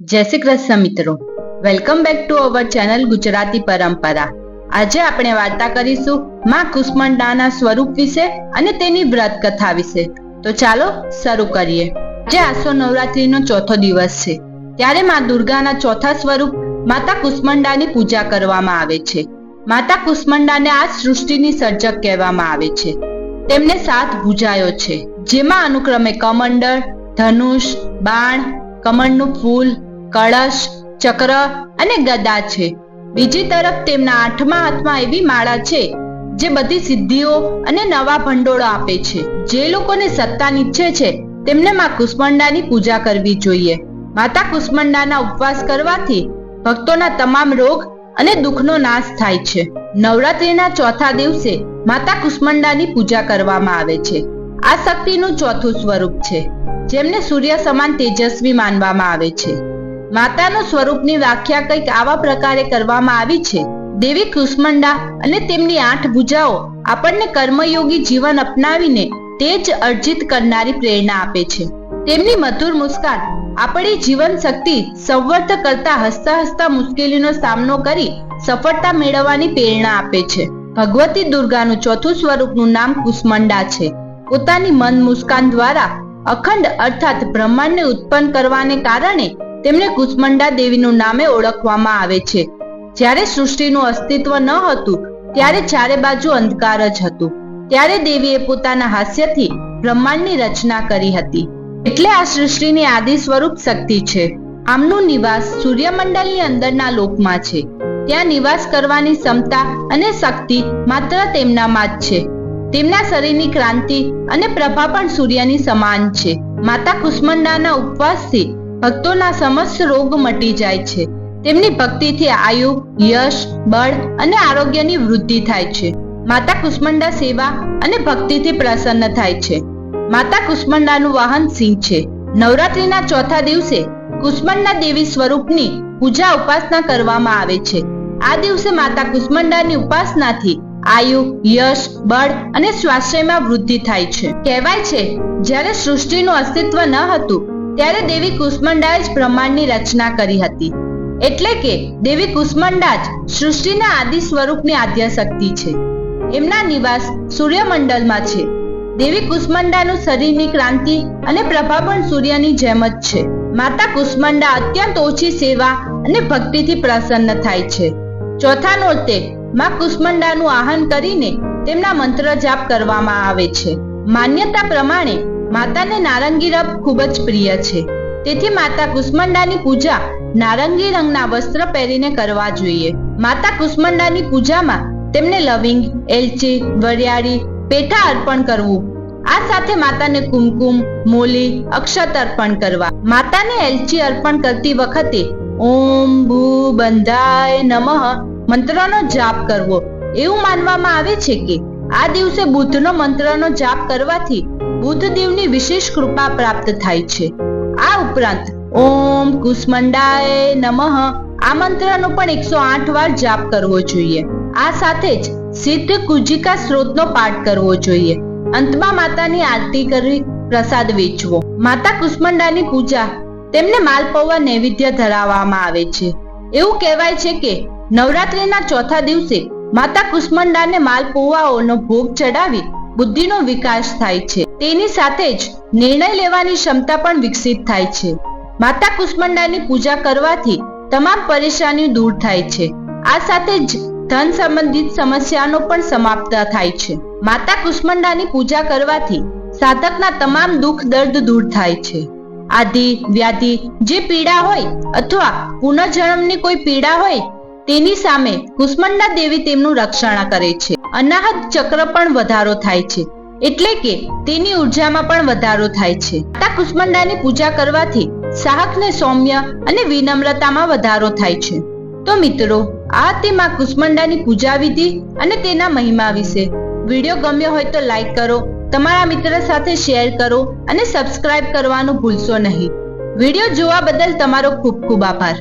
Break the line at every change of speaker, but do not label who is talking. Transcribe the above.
જય શ્રી કૃષ્ણ મિત્રો. Welcome back to our channel Gujarati Parampara. આજે આપણે વાર્તા કરીશું માં કુષ્માંડાના સ્વરૂપ વિશે અને તેની વ્રત કથા વિશે. તો ચાલો શરૂ કરીએ. આજે આસો નવરાત્રીનો ચોથો દિવસ છે. ત્યારે માં દુર્ગાના ચોથા સ્વરૂપ માતા કુષ્માંડાની પૂજા કરવામાં આવે છે. માતા કુષ્માંડાને આ સૃષ્ટિની સર્જક કહેવામાં આવે છે. તેમને સાત ભૂજાયો છે. જેમાં અનુક્રમે કમંડળ, ધનુષ, બાણ, કમળનું ફૂલ કળશ, ચક્ર અને ગદા છે. બીજી તરફ તેમના આઠમા હાથમાં એવી માળા છે, જે બધી સિદ્ધિઓ અને નવા ભંડોળો આપે છે. જે લોકોને સત્તા ઈચ્છે છે, તેમને માં કુષ્મંડાની પૂજા કરવી જોઈએ. માતા કુષ્મંડાના ઉપવાસ કરવાથી ભક્તોના તમામ રોગ અને દુઃખનો નાશ થાય છે. નવરાત્રીના ચોથા દિવસે માતા કુષ્મંડાની પૂજા કરવામાં આવે છે. આ શક્તિનું ચોથું સ્વરૂપ છે, જેમને સૂર્ય સમાન તેજસ્વી માનવામાં આવે છે. માતાનું સ્વરૂપની વ્યાખ્યા કંઈક આવા પ્રકારે કરવામાં આવી છે. દેવી કુષ્માંડા અને તેમની આઠ ભુજાઓ આપણને કર્મયોગી જીવન અપનાવીને તેજ અર્જિત કરનારી પ્રેરણા આપે છે. તેમની મધુર મુસ્કાન આપણી જીવન શક્તિ સંવર્ધ કરતા હસતા હસતા મુશ્કેલીનો સામનો કરી સફળતા મેળવવાની પ્રેરણા આપે છે. ભગવતી દુર્ગાનું ચોથું સ્વરૂપનું નામ કુષ્મંડા છે. પોતાની મન મુસ્કાન દ્વારા અખંડ અર્થાત બ્રહ્માંડને ઉત્પન્ન કરવાને કારણે તેમને કુષ્માંડા દેવીનું નામે ઓળખવામાં આવે છે. જ્યારે સૃષ્ટિનું અસ્તિત્વ ન હતું, ત્યારે ચારે બાજુ અંધકાર જ હતું. ત્યારે દેવીએ પોતાના હાસ્યથી બ્રહ્માંડની રચના કરી હતી. એટલે આ સૃષ્ટિની આદિ સ્વરૂપ શક્તિ છે. આમનું નિવાસ સૂર્યમંડળની અંદરના લોકમાં છે. ત્યાં નિવાસ કરવાની ક્ષમતા અને શક્તિ માત્ર તેમનામાં જ છે. તેમના શરીરની ક્રાંતિ અને પ્રભા પણ સૂર્યની સમાન છે. માતા કુષ્મંડાના ઉપવાસથી ભક્તોના સમસ્ત રોગ મટી જાય છે. તેમની ભક્તિથી આયુ, યશ, બળ અને આરોગ્યની વૃદ્ધિ થાય છે. માતા કુષ્મંડા સેવા અને ભક્તિથી પ્રસન્ન થાય છે. માતા કુષ્મંડાનું વાહન સિંહ છે. નવરાત્રીના ચોથા દિવસે કુષ્મંડા દેવી સ્વરૂપની પૂજા ઉપાસના કરવામાં આવે છે. આ દિવસે માતા કુષ્મંડાની ઉપાસનાથી આયુ, યશ, બળ અને સ્વાસ્થ્યમાં વૃદ્ધિ થાય છે. કહેવાય છે, જ્યારે સૃષ્ટિનું અસ્તિત્વ ન હતું ત્યારે દેવી કુષ્મંડાએ જ બ્રહ્માંડની રચના કરી હતી. એટલે કે દેવી કુષ્મંડા જ સૃષ્ટિના આદિ સ્વરૂપની આદ્ય છે. એમના નિવાસ સૂર્યમંડળમાં છે. દેવી કુષ્મંડાનું શરીરની ક્રાંતિ અને પ્રભા પણ સૂર્યની જેમ જ છે. માતા કુષ્મંડા અત્યંત ઓછી સેવા અને ભક્તિથી પ્રસન્ન થાય છે. ચોથા નોરતે માં કુષ્મંડાનું આહન કરીને તેમના મંત્ર જાપ કરવામાં આવે છે. માન્યતા પ્રમાણે માતાને નારંગી રંગ ખૂબ જ પ્રિય છે. તેથી માતા કુષ્માંડાની પૂજા નારંગી રંગના વસ્ત્ર પહેરીને કરવા જોઈએ. માતા કુષ્માંડાની પૂજામાં તેમને લવિંગ, એલચી, વરિયાળી, પેઠા અર્પણ કરવું. આ સાથે માતાને કુમકુમ, મોલી, અક્ષત અર્પણ કરવા. માતાને એલચી અર્પણ કરતી વખતે ઓમ ભૂ બંધાય નમઃ મંત્રનો જાપ કરવો. એવું માનવામાં આવે છે કે આ દિવસે બુદ્ધનો મંત્રનો જાપ કરવાથી બુદ્ધ દેવની વિશેષ કૃપા પ્રાપ્ત થાય છે. આ ઉપરાંત, ઓમ કુષ્માંડાય નમઃ આ મંત્રનો પણ એકસો આઠ વાર જાપ કરવો જોઈએ. આ સાથે જ સિદ્ધ કુજિકા સ્ત્રોતનો પાઠ કરવો જોઈએ. અંતમાં માતાની આરતી કરી પ્રસાદ વેચવો. માતા કુષ્મંડાની પૂજા તેમને માલપૌવા નૈવેદ્ય ધરાવવામાં આવે છે. એવું કહેવાય છે કે નવરાત્રીના ચોથા દિવસે માતા કુષ્માંડાને માલપૌવાઓનો ભોગ ચડાવી બુદ્ધિનો વિકાસ થાય છે. તેની સાથે જ નિર્ણય લેવાની ક્ષમતા પણ વિકસિત થાય છે. માતા કુષ્મંડાની પૂજા કરવાથી તમામ પરેશાનીઓ દૂર થાય છે. આ સાથે જ ધન સંબંધિત સમસ્યાનો પણ સમાપ્ત થાય છે. માતા કુષ્મંડાની પૂજા કરવાથી સાધકના તમામ દુઃખ, દર્દ દૂર થાય છે. આદિ, વ્યાધિ, જે પીડા હોય અથવા પુનર્જન્મની કોઈ પીડા હોય તેની સામે કુષ્મંડા દેવી તેમનું રક્ષણ કરે છે. અનાહત ચક્ર પણ વધારો થાય છે. એટલે કે તેની ઉર્જામાં પણ વધારો થાય છે. માતા કુષ્મંડાની પૂજા કરવાથી સાહકને સૌમ્ય અને વિનમ્રતામાં વધારો થાય છે. તો મિત્રો, આ તે માં કુષ્મંડાની પૂજા વિધિ અને તેના મહિમા વિશે વીડિયો ગમ્યો હોય તો લાઈક કરો, તમારા મિત્ર સાથે શેર કરો અને સબસ્ક્રાઇબ કરવાનું ભૂલશો નહીં. વીડિયો જોવા બદલ તમારો ખૂબ ખૂબ આભાર.